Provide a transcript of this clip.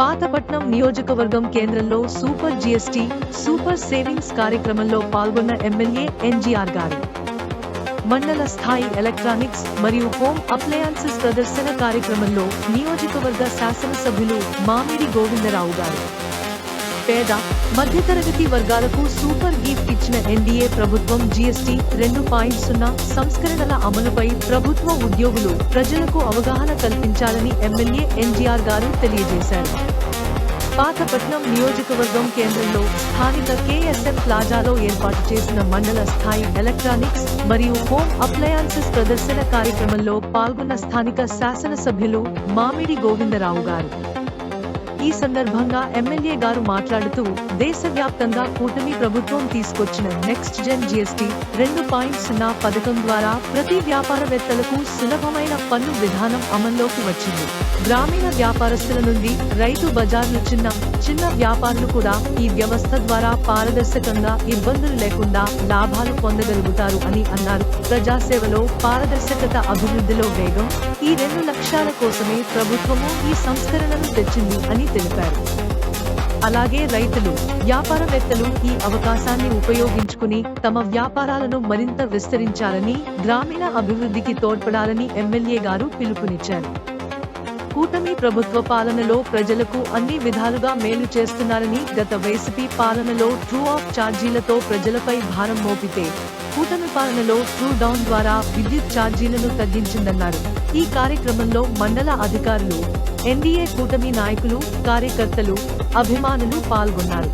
పాతపట్నం నియోజకవర్గం కేంద్రంలో super GST super savings కార్యక్రమంలో పాల్గొన్న ఎమ్మెల్యే ఎన్జీఆర్ గారు. మండల స్థాయి ఎలక్ట్రానిక్స్ మరియు హోమ్ అప్లయన్సెస్ ప్రదర్శన కార్యక్రమంలో నియోజకవర్గ శాసనసభ్యులు మామిడి గోవిందరావు గారు. పేద మధ్యతరగతి వర్గాలకు సూపర్ గిఫ్ట్ ఇచ్చిన ఎన్డీఏ ప్రభుత్వం జీఎస్టీ రెండు పాయింట్ సున్నా సంస్కరణల అమలుపై ప్రభుత్వ ఉద్యోగులు ప్రజలకు అవగాహన కల్పించాలని ఎమ్మెల్యే ఎన్జీఆర్ గారు తెలియజేశారు. పాతపట్నం నియోజకవర్గం కేంద్రంలో స్థానిక కేఎస్ఎం ప్లాజాలో ఏర్పాటు చేసిన మండల స్థాయి ఎలక్ట్రానిక్స్ మరియు హోమ్ అప్లయన్సెస్ ప్రదర్శన కార్యక్రమంలో పాల్గొన్న స్థానిక శాసనసభ్యులు మామిడి గోవిందరావు గారు. ఈ సందర్భంగా ఎమ్మెల్యే గారు మాట్లాడుతూ దేశవ్యాప్తంగా కూటమి ప్రభుత్వం తీసుకొచ్చిన నెక్స్ట్ జెన్ జీఎస్టీ రెండు పాయింట్ సున్నా పథకం ద్వారా ప్రతి వ్యాపారవేత్తలకు సులభమైన పన్ను విధానం అమల్లోకి వచ్చింది. గ్రామీణ వ్యాపారస్తుల నుండి రైతు బజార్లు చిన్న చిన్న వ్యాపారులు కూడా ఈ వ్యవస్థ ద్వారా పారదర్శకంగా ఇబ్బందులు లేకుండా లాభాలు పొందగలుగుతారు అని అన్నారు. ప్రజాసేవలో పారదర్శకత అభివృద్ధిలో వేగం ఈ రెండు లక్ష్యాల కోసమే ప్రభుత్వము ఈ సంస్కరణలు తెచ్చింది అని తెలిపారు. అలాగే రైతులు వ్యాపారవేత్తలు ఈ అవకాశాన్ని ఉపయోగించుకుని తమ వ్యాపారాలను మరింత విస్తరించాలని గ్రామీణ అభివృద్ధికి తోడ్పడాలని ఎమ్మెల్యే గారు పిలుపునిచ్చారు. కూటమి ప్రభుత్వ పాలనలో ప్రజలకు అన్ని విధాలుగా మేలు చేస్తున్నారని గత వైసీపీ పాలనలో ట్రూ ఆఫ్ ఛార్జీలతో ప్రజలపై భారం మోపితే కూటమి పాలనలో ట్రూ డౌన్ ద్వారా విద్యుత్ ఛార్జీలను తగ్గించిందన్నారు. ఈ కార్యక్రమంలో మండల అధికారులు ఎన్డీఏ కూటమి నాయకులు కార్యకర్తలు అభిమానులు పాల్గొన్నారు.